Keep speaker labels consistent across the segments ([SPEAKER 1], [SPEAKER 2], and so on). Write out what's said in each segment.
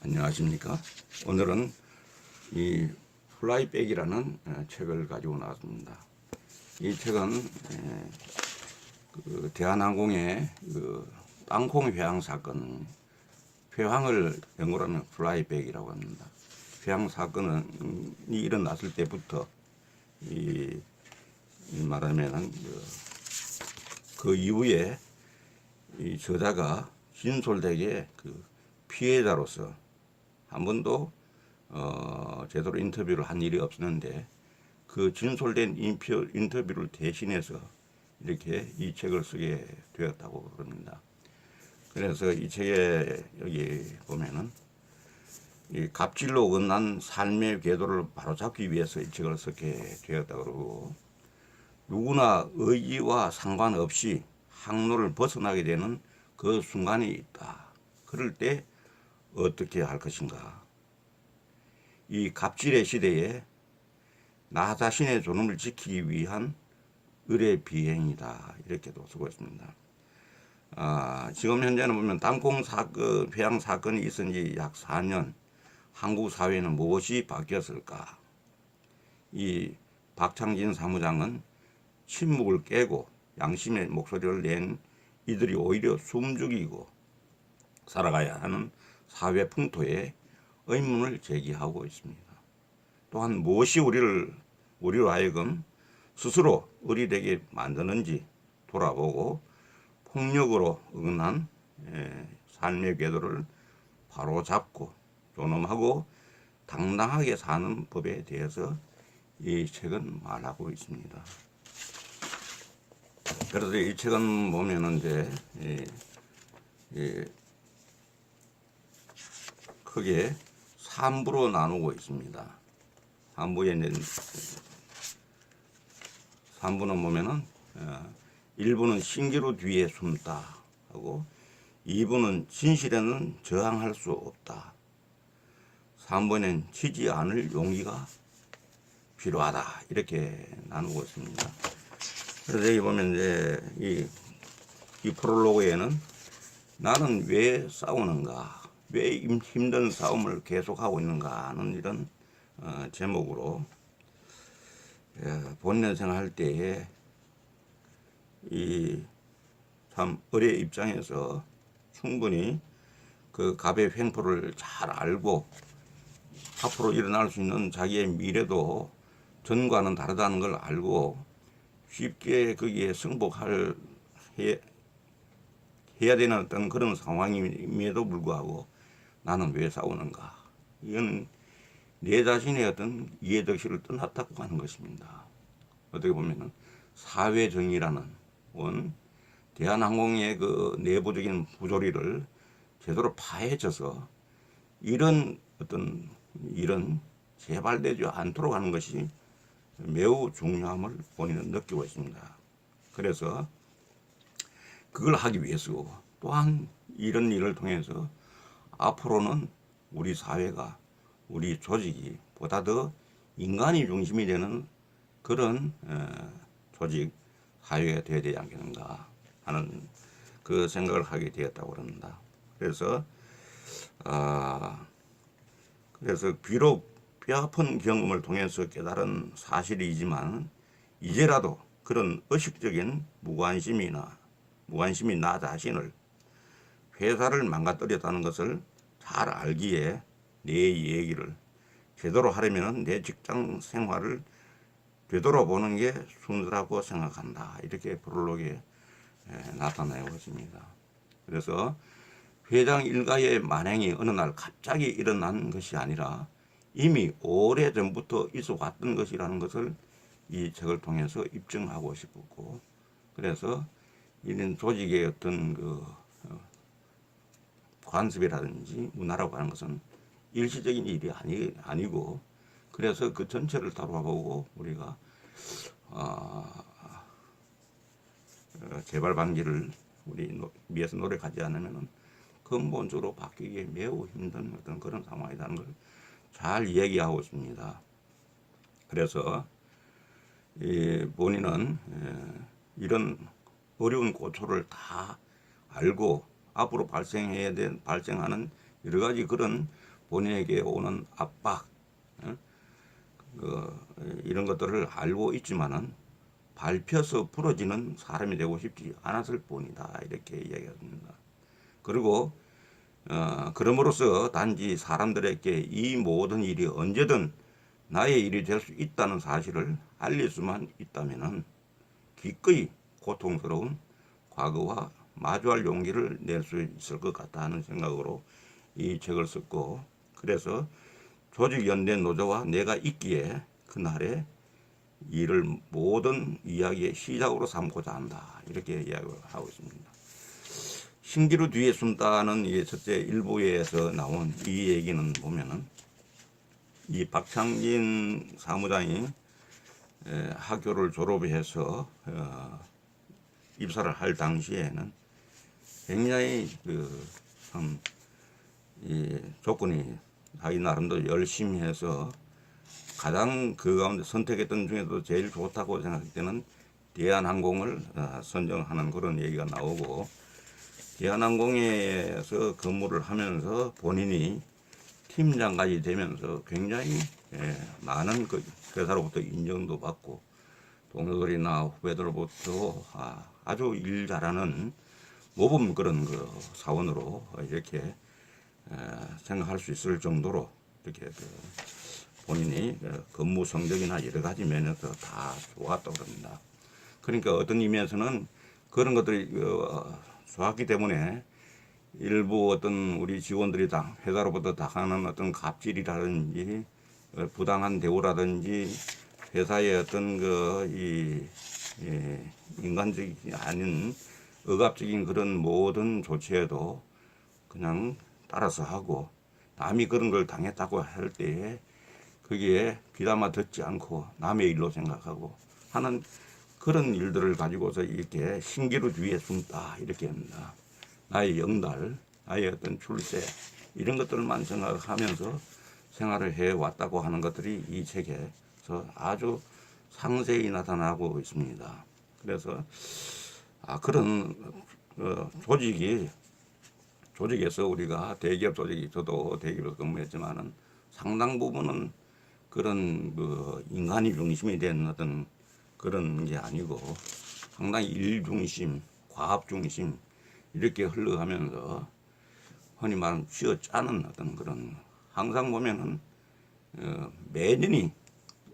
[SPEAKER 1] 안녕하십니까. 오늘은 이 플라이백이라는 어, 책을 가지고 나왔습니다. 이 책은 에, 그 대한항공의 그 땅콩 회항 사건, 회항을 영어로 하면 플라이백이라고 합니다. 회항 사건은 이 일어났을 때부터 이, 이 말하면은 그, 그 이후에 이 저자가 진솔되게 그 피해자로서 한 번도 어, 제대로 인터뷰를 한 일이 없었는데 그 진솔된 인표, 인터뷰를 대신해서 이렇게 이 책을 쓰게 되었다고 그럽니다. 그래서 이 책에 여기 보면은 이 갑질로 어긋난 삶의 궤도를 바로잡기 위해서 이 책을 쓰게 되었다고 그러고 누구나 의지와 상관없이 항로를 벗어나게 되는 그 순간이 있다. 그럴 때 어떻게 할 것인가? 이 갑질의 시대에 나 자신의 존엄을 지키기 위한 의뢰 비행이다. 이렇게도 쓰고 있습니다. 아, 지금 현재는 보면 땅콩 사건, 회항 사건이 있은 지 약 4년, 한국 사회는 무엇이 바뀌었을까? 이 박창진 사무장은 침묵을 깨고 양심의 목소리를 낸 이들이 오히려 숨죽이고 살아가야 하는 사회 풍토에 의문을 제기하고 있습니다. 또한 무엇이 우리를 우리로 하여금 스스로 의리되게 만드는지 돌아보고 폭력으로 어긋난 예, 삶의 궤도를 바로 잡고 존엄하고 당당하게 사는 법에 대해서 이 책은 말하고 있습니다. 그래서 이 책은 보면은 이제 이, 이 크게 3부로 나누고 있습니다. 3부에 이제 3부는 보면은 어, 1부는 신기루 뒤에 숨다 하고 2부는 진실에는 저항할 수 없다. 3부는 지지 않을 용기가 필요하다. 이렇게 나누고 있습니다. 그래서 여기 보면 이제 이, 이 프롤로그에는 나는 왜 싸우는가, 왜 힘- 힘든 싸움을 계속하고 있는가 하는 이런 어, 제목으로 예, 본연생 할 때에 이참 어뢰 입장에서 충분히 그 갑의 횡포를 잘 알고 앞으로 일어날 수 있는 자기의 미래도 전과는 다르다는 걸 알고 쉽게 거기에 승복할 해, 해야 되는 어떤 그런 상황임에도 불구하고 나는 왜 싸우는가? 이건 내 자신의 어떤 이해덕시를 떠났다고 하는 것입니다. 어떻게 보면은 사회 정의라는 원 대한항공의 그 내부적인 부조리를 제대로 파헤쳐서 이런 어떤 일은 재발되지 않도록 하는 것이 매우 중요함을 본인은 느끼고 있습니다. 그래서 그걸 하기 위해서 또한 이런 일을 통해서 앞으로는 우리 사회가 우리 조직이 보다 더 인간이 중심이 되는 그런 어, 조직 사회가 되어야 되지 않겠는가 하는 그 생각을 하게 되었다고 합니다. 그래서 아 그래서 비록 뼈아픈 경험을 통해서 깨달은 사실이지만 이제라도 그런 의식적인 무관심이나 무관심이 나 자신을 회사를 망가뜨렸다는 것을 잘 알기에 내 얘기를 제대로 하려면 내 직장 생활을 되돌아보는 게 순서라고 생각한다. 이렇게 프롤로그에 에, 나타내고 있습니다. 그래서 회장 일가의 만행이 어느 날 갑자기 일어난 것이 아니라 이미 오래 전부터 있어 왔던 것이라는 것을 이 책을 통해서 입증하고 싶었고 그래서 이런 조직의 어떤 그 어, 관습이라든지 문화라고 하는 것은 일시적인 일이 아니, 아니고 그래서 그 전체를 돌아보고 우리가 어, 어, 재발 방지를 우리 노- 위해서 노력하지 않으면 근본적으로 바뀌기 매우 힘든 어떤 그런 상황이라는 걸 잘 이야기하고 있습니다. 그래서 이 본인은 에, 이런 어려운 고초를 다 알고 앞으로 발생해야 된 발생하는 여러 가지 그런 본인에게 오는 압박 어? 그, 이런 것들을 알고 있지만은 밟혀서 부러지는 사람이 되고 싶지 않았을 뿐이다 이렇게 이야기합니다. 그리고 어, 그럼으로써 단지 사람들에게 이 모든 일이 언제든 나의 일이 될 수 있다는 사실을 알릴 수만 있다면은 기꺼이 고통스러운 과거와 마주할 용기를 낼 수 있을 것 같다 하는 생각으로 이 책을 썼고 그래서 조직연대 노조와 내가 있기에 그날의 일을 모든 이야기의 시작으로 삼고자 한다 이렇게 이야기하고 있습니다. 신기루 뒤에 숨다는 이 첫째 일부에서 나온 이 얘기는 보면은 이 박창진 사무장이 에, 학교를 졸업해서 어, 입사를 할 당시에는 굉장히 그 참 이 조건이 자기 나름대로 열심히 해서 가장 그 가운데 선택했던 중에도 제일 좋다고 생각할 때는 대한항공을 어, 선정하는 그런 얘기가 나오고 대한항공에서 근무를 하면서 본인이 팀장까지 되면서 굉장히 예, 많은 그 회사로부터 인정도 받고 동료들이나 후배들로부터 아, 아주 일 잘하는 모범 그런 그 사원으로 이렇게 에, 생각할 수 있을 정도로 이렇게 그 본인이 그 근무 성적이나 여러 가지 면에서 다 좋았다고 그럽니다. 그러니까 어떤 의미에서는 그런 것들이 어, 좋았기 때문에 일부 어떤 우리 직원들이 다 회사로부터 당하는 어떤 갑질이라든지 어, 부당한 대우라든지 회사의 어떤 그이 예, 인간적이 아닌 억압적인 그런 모든 조치에도 그냥 따라서 하고 남이 그런 걸 당했다고 할 때에 거기에 귀담아 듣지 않고 남의 일로 생각하고 하는 그런 일들을 가지고서 이렇게 신기루 뒤에 숨다 이렇게 합니다. 나의 영달, 나의 어떤 출세 이런 것들만 생각하면서 생활을 해 왔다고 하는 것들이 이 책에서 아주 상세히 나타나고 있습니다. 그래서 아 그런 어, 조직이 조직에서 우리가 대기업 조직이 저도 대기업에서 근무했지만은 상당 부분은 그런 그 인간이 중심이 된 어떤 그런 게 아니고 상당히 일 중심, 과업 중심 이렇게 흘러가면서 흔히 말하는 쥐어 짜는 어떤 그런 항상 보면은 어, 매년이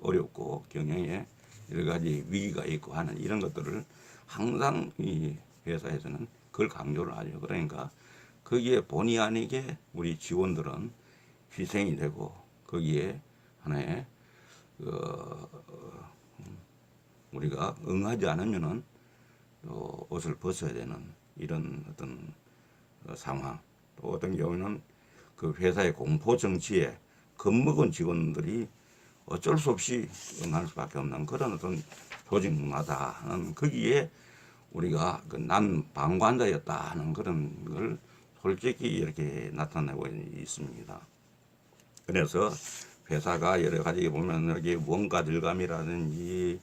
[SPEAKER 1] 어렵고 경영에 여러 가지 위기가 있고 하는 이런 것들을 항상 이 회사에서는 그걸 강조를 하죠. 그러니까 거기에 본의 아니게 우리 직원들은 희생이 되고 거기에 하나의 그 우리가 응하지 않으면은 또 옷을 벗어야 되는 이런 어떤 어, 상황 또 어떤 경우는 그 회사의 공포 정치에 겁먹은 직원들이 어쩔 수 없이 응할 수밖에 없는 그런 어떤 조직 문화다 하는 거기에 우리가 그 난 방관자였다 하는 그런 걸 솔직히 이렇게 나타내고 있습니다. 그래서 회사가 여러 가지 보면 여기 원가 절감이라든지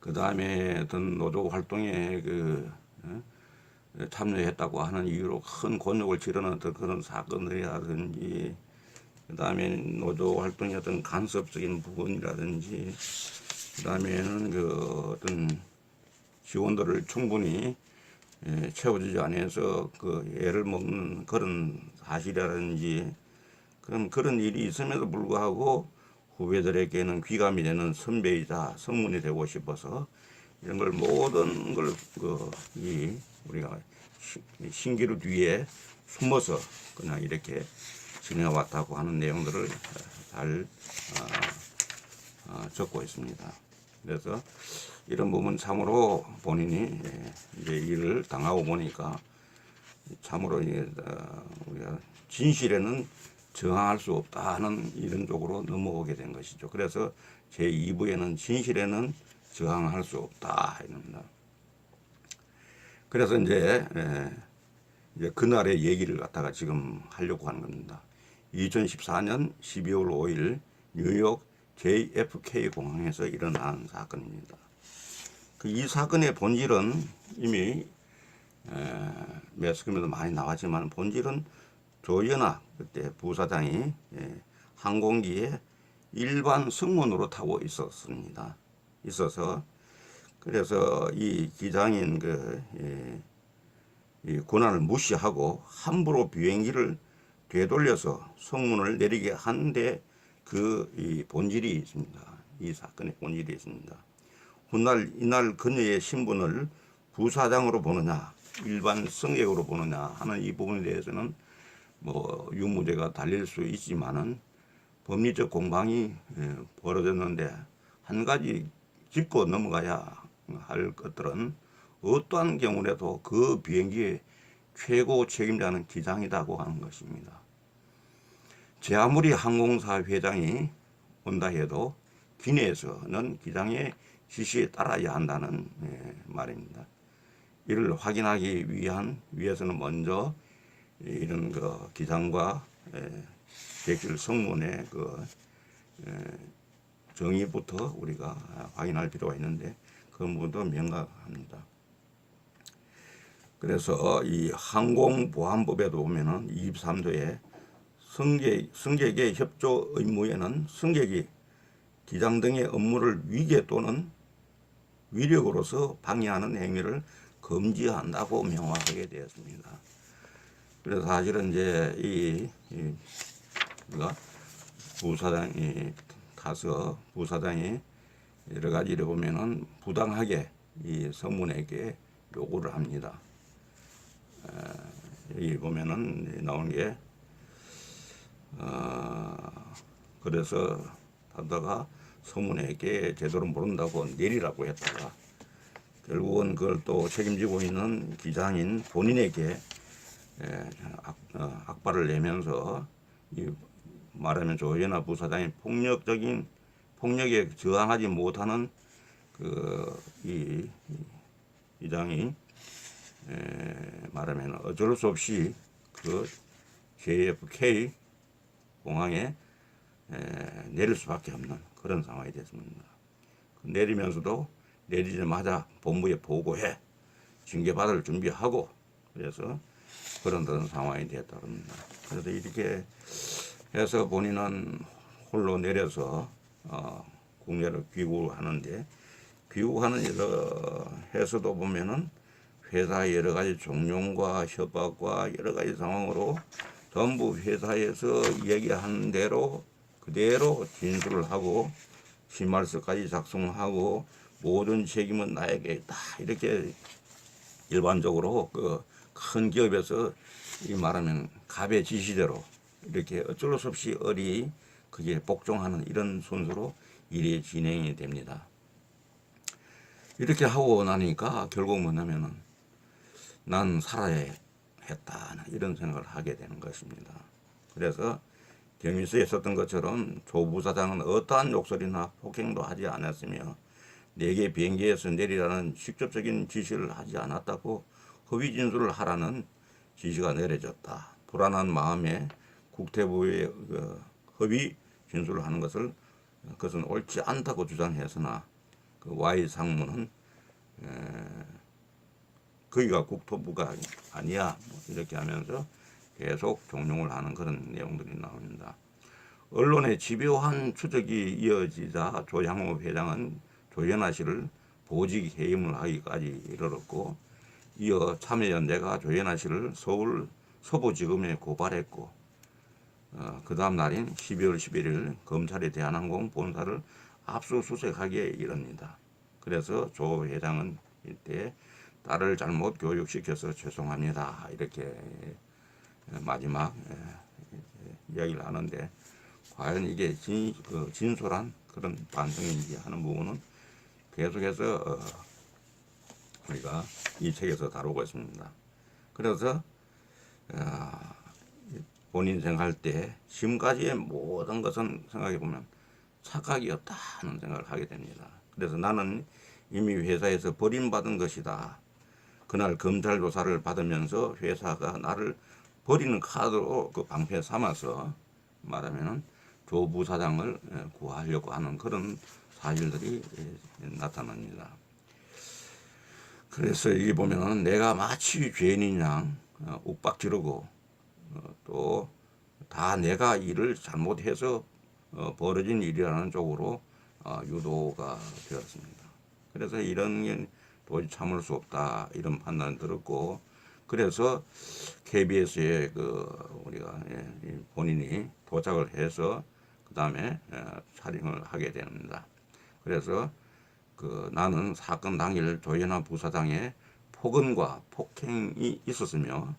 [SPEAKER 1] 그 다음에 어떤 노조 활동에 그 어? 참여했다고 하는 이유로 큰 곤욕을 치르는 그런 사건들이라든지 그 다음에 노조 활동의 어떤 간섭적인 부분이라든지 그 다음에는 그 어떤 지원들을 충분히 예, 채워주지 않아서 그 애를 먹는 그런 사실이라든지 그런 그런 일이 있음에도 불구하고 후배들에게는 귀감이 되는 선배이자 성문이 되고 싶어서 이런 걸 모든 걸 그 이 우리가 신기루 뒤에 숨어서 그냥 이렇게 지내왔다고 하는 내용들을 잘 어, 어, 적고 있습니다. 그래서 이런 부분 참으로 본인이 예, 이제 일을 당하고 보니까 참으로 어, 우리가 진실에는 저항할 수 없다 하는 이런 쪽으로 넘어오게 된 것이죠. 그래서 제 2부에는 진실에는 저항할 수 없다 이럽니다. 그래서 이제 예, 이제 그날의 얘기를 갖다가 지금 하려고 하는 겁니다. 2014년 12월 5일 뉴욕 JFK 공항에서 일어난 사건입니다. 그이 사건의 본질은 이미 매스컴에도 많이 나왔지만 본질은 조연아 그때 부사장이 예, 항공기에 일반 승무원으로 타고 있었습니다. 있어서 그래서 이 기장인 그 예, 이 고난을 무시하고 함부로 비행기를 되돌려서 성문을 내리게 한데 그이 본질이 있습니다. 이 사건의 본질이 있습니다. 훗날 이날 그녀의 신분을 부사장으로 보느냐 일반 승객으로 보느냐 하는 이 부분에 대해서는 뭐 유무죄가 달릴 수 있지만은 법리적 공방이 예, 벌어졌는데 한 가지 짚고 넘어가야 할 것들은 어떠한 경우라도 그 비행기의 최고 책임자는 기장이라고 하는 것입니다. 제 아무리 항공사 회장이 온다 해도 기내에서는 기장의 지시에 따라야 한다는 예, 말입니다. 이를 확인하기 위한 위해서는 먼저 이런 그 기장과 예, 객실 성문의 그 예, 정의부터 우리가 확인할 필요가 있는데 그 부분도 명확합니다. 그래서 이 항공보안법에도 보면은 23조에 승객, 승객의 협조 의무에는 승객이 기장 등의 업무를 위계 또는 위력으로서 방해하는 행위를 금지한다고 명확하게 되었습니다. 그래서 사실은 이제 이, 이 우리가 부사장이 가서 부사장이 여러 가지를 보면은 부당하게 이 성문에게 요구를 합니다. 에, 여기 보면은 나온 게 어, 그래서 하다가 성문에게 제대로 모른다고 내리라고 했다가 결국은 그걸 또 책임지고 있는 기장인 본인에게 에, 악, 어, 악발을 내면서 이 말하면 조연아 부사장이 폭력적인 폭력에 저항하지 못하는 그이 이장이 에, 말하면 어쩔 수 없이 그 JFK 공항에 에, 내릴 수밖에 없는 그런 상황이 됐습니다. 내리면서도 내리자마자 본부에 보고해 징계받을 준비하고 그래서 그런 그런 상황이 됐다 그럽니다. 그래서 이렇게 해서 본인은 홀로 내려서 어, 국내를 귀국하는데 귀국하는 여러 해서도 보면은 회사 여러 가지 종용과 협박과 여러 가지 상황으로 전부 회사에서 얘기한 대로 그대로 진술을 하고 심할서까지 작성하고 모든 책임은 나에게 있다 이렇게 일반적으로 그 큰 기업에서 이 말하면 갑의 지시대로 이렇게 어쩔 수 없이 어리 그게 복종하는 이런 순서로 일이 진행이 됩니다. 이렇게 하고 나니까 결국 뭐냐면은 난 살아야 했다 이런 생각을 하게 되는 것입니다. 그래서 경위서에 있었던 것처럼 조 부사장은 어떠한 욕설이나 폭행도 하지 않았으며 내게 비행기에서 내리라는 직접적인 지시를 하지 않았다고 허위 진술을 하라는 지시가 내려졌다. 불안한 마음에 국태부의 그 허위 진술을 하는 것을 그것은 옳지 않다고 주장했으나 그 Y 상무는 에, 거기가 국토부가 아니야 뭐 이렇게 하면서 계속 종용을 하는 그런 내용들이 나옵니다. 언론의 집요한 추적이 이어지자 조양호 회장은 조현아 씨를 보직 해임을 하기까지 이르렀고 이어 참여연대가 조현아 씨를 서울 서부지검에 고발했고 어, 그 다음 날인 12월 11일 검찰이 대한항공 본사를 압수수색하기에 이릅니다. 그래서 조 회장은 이때 딸을 잘못 교육시켜서 죄송합니다. 이렇게 마지막 이야기를 하는데 과연 이게 진, 그 진솔한 그런 반성인지 하는 부분은 계속해서 어, 우리가 이 책에서 다루고 있습니다. 그래서 어, 본인 생각할 때 지금까지의 모든 것은 생각해 보면 착각이었다 하는 생각을 하게 됩니다. 그래서 나는 이미 회사에서 버림받은 것이다. 그날 검찰 조사를 받으면서 회사가 나를 버리는 카드로 그 방패 삼아서 말하면은 조 부사장을 예, 구하려고 하는 그런 사실들이 예, 나타납니다. 그래서 여기 보면은 내가 마치 죄인인 양 어, 욱박 지르고 또 다 내가 일을 잘못해서 어, 벌어진 일이라는 쪽으로 어, 유도가 되었습니다. 그래서 이런 게 도저히 참을 수 없다 이런 판단을 들었고 그래서 KBS에 그 우리가 예, 이 본인이 도착을 해서 그 다음에 촬영을 하게 됩니다. 그래서 그 나는 사건 당일 조현아 부사장의 폭언과 폭행이 있었으며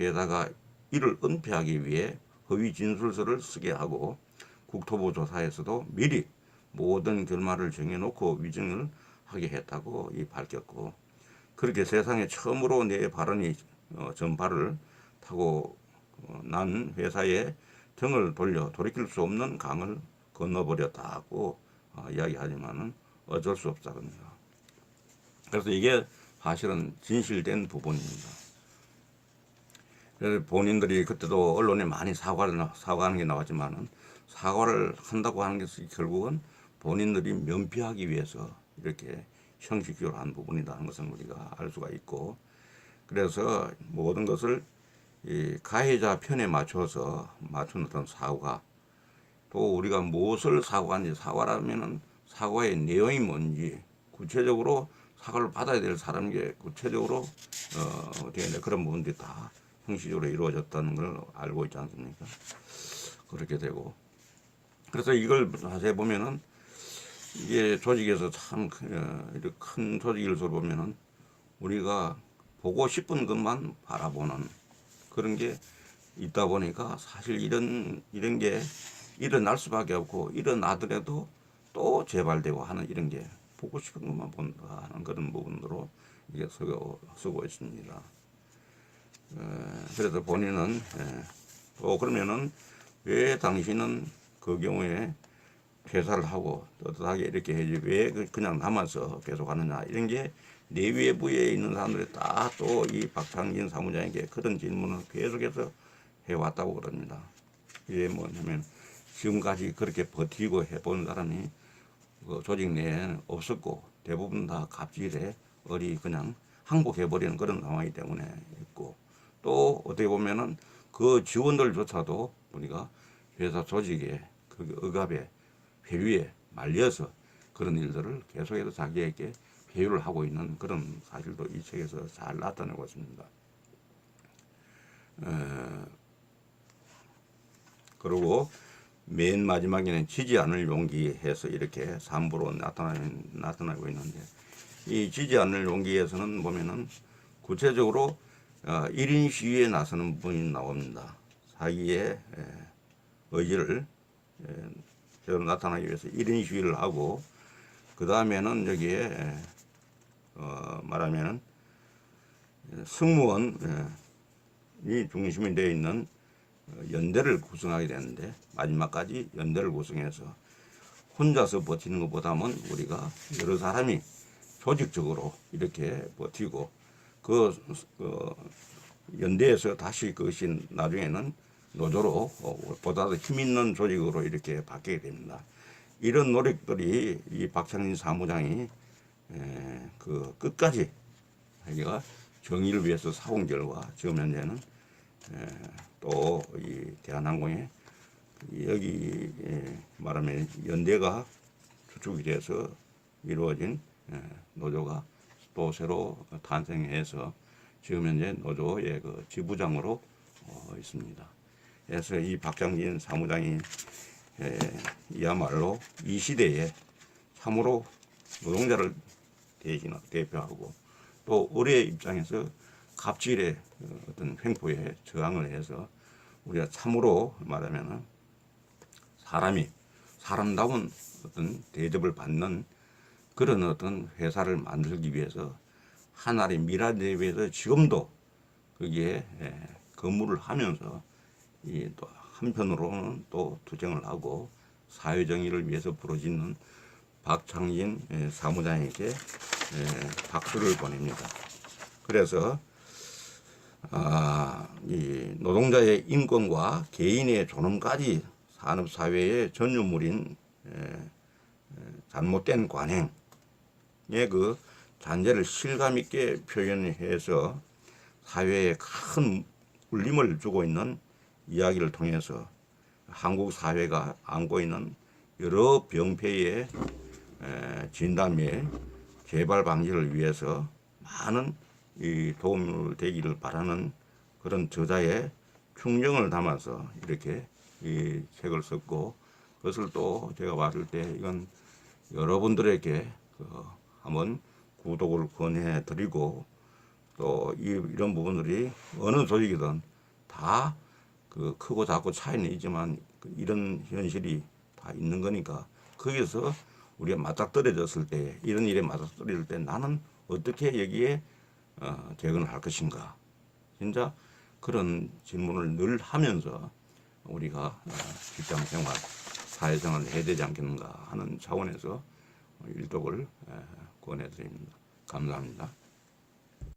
[SPEAKER 1] 회사가 이를 은폐하기 위해 허위 진술서를 쓰게 하고 국토부 조사에서도 미리 모든 결말을 정해놓고 위증을 하게 했다고 이 밝혔고 그렇게 세상에 처음으로 내 발언이 어, 전파를 타고 어, 난 회사에 등을 돌려 돌이킬 수 없는 강을 건너버렸다고 어, 이야기하지만은 어쩔 수 없다고합니다. 그래서 이게 사실은 진실된 부분입니다. 그래서 본인들이 그때도 언론에 많이 사과를 나- 사과하는 게 나왔지만은 사과를 한다고 하는 것이 결국은 본인들이 면피하기 위해서 이렇게 형식적으로 한 부분이라는 것을 우리가 알 수가 있고 그래서 모든 것을 이 가해자 편에 맞춰서 맞춘 어떤 사과 또 우리가 무엇을 사과한지 사과라면은 사과의 내용이 뭔지 구체적으로 사과를 받아야 될 사람에게 구체적으로 어 어떻게 돼 그런 부분들이 다 형식적으로 이루어졌다는 걸 알고 있지 않습니까? 그렇게 되고 그래서 이걸 자세히 보면은 이게 조직에서 참 어, 조직일서 보면은 우리가 보고 싶은 것만 바라보는 그런 게 있다 보니까 사실 이런 이런 게 일어날 수밖에 없고 일어나더라도 또 재발되고 하는 이런 게 보고 싶은 것만 본다 하는 그런 부분으로 이게 쓰고, 쓰고 있습니다. 에, 그래서 본인은 에, 또 그러면은 왜 당신은 그 경우에 퇴사를 하고 떳떳하게 이렇게 해지 왜 그- 그냥 남아서 계속 하느냐 이런 게 내외부에 있는 사람들이 다 또 이 박창진 사무장에게 그런 질문을 계속해서 해왔다고 그럽니다. 이게 뭐냐면 지금까지 그렇게 버티고 해본 사람이 그 조직 내에 없었고 대부분 다 갑질에 어리 그냥 항복해버리는 그런 상황이기 때문에 있고 또 어떻게 보면은 그 지원들조차도 우리가 회사 조직에 그 억압에 회유에 말려서 그런 일들을 계속해서 자기에게 회유를 하고 있는 그런 사실도 이 책에서 잘 나타내고 있습니다. 어, 그리고 맨 마지막에는 지지 않을 용기해서 이렇게 삼부로 나타나, 나타나고 있는데 이 지지 않을 용기에서는 보면은 구체적으로 어, 1인 시위에 나서는 분이 나옵니다. 자기의 에, 의지를 에, 제대로 나타나기 위해서 1인 시위를 하고 그 다음에는 여기에 에, 어, 말하면은 승무원이 중심이 되어 있는 어, 연대를 구성하게 되는데 마지막까지 연대를 구성해서 혼자서 버티는 것보다는 우리가 여러 사람이 조직적으로 이렇게 버티고 그, 그 연대에서 다시 그것이 나중에는 노조로 어, 보다 더 힘 있는 조직으로 이렇게 바뀌게 됩니다. 이런 노력들이 이 박창진 사무장이 에, 그 끝까지 자기가 정의를 위해서 사온 결과 지금 현재는 또 이 대한항공에 여기 에, 말하면 연대가 주축이 돼서 이루어진 에, 노조가 또 새로 탄생해서 지금 현재 노조의 그 지부장으로 어, 있습니다. 그래서 이 박장진 사무장이 에, 이야말로 이 시대에 참으로 노동자를 대신 대표하고 또 의뢰의 입장에서 갑질의 어, 어떤 횡포에 저항을 해서 우리가 참으로 말하면은 사람이 사람다운 어떤 대접을 받는 그런 어떤 회사를 만들기 위해서 하나의 미라에 위해서 지금도 거기에 예, 근무를 하면서 이 또 한편으로는 또 투쟁을 하고 사회 정의를 위해서 부르짖는 박창진 예, 사무장에게 예, 박수를 보냅니다. 그래서 아, 이 노동자의 인권과 개인의 존엄까지 산업 사회의 전유물인 에, 에, 잘못된 관행의 그 잔재를 실감 있게 표현해서 사회에 큰 울림을 주고 있는 이야기를 통해서 한국 사회가 안고 있는 여러 병폐의 에, 진단 및 재발 방지를 위해서 많은 이 도움을 되기를 바라는 그런 저자의 충정을 담아서 이렇게 이 책을 썼고 그것을 또 제가 봤을 때 이건 여러분들에게 그 한번 구독을 권해 드리고 또 이, 이런 부분들이 어느 조직이든 다 그 크고 작고 차이는 있지만 그 이런 현실이 다 있는 거니까 거기서 우리가 맞닥뜨려졌을 때 이런 일에 맞닥뜨릴 때 나는 어떻게 여기에 어, 대응을 할 것인가 진짜 그런 질문을 늘 하면서 우리가 어, 직장 생활 사회생활을 해야 되지 않겠는가 하는 차원에서 일독을 에, 권해드립니다. 감사합니다.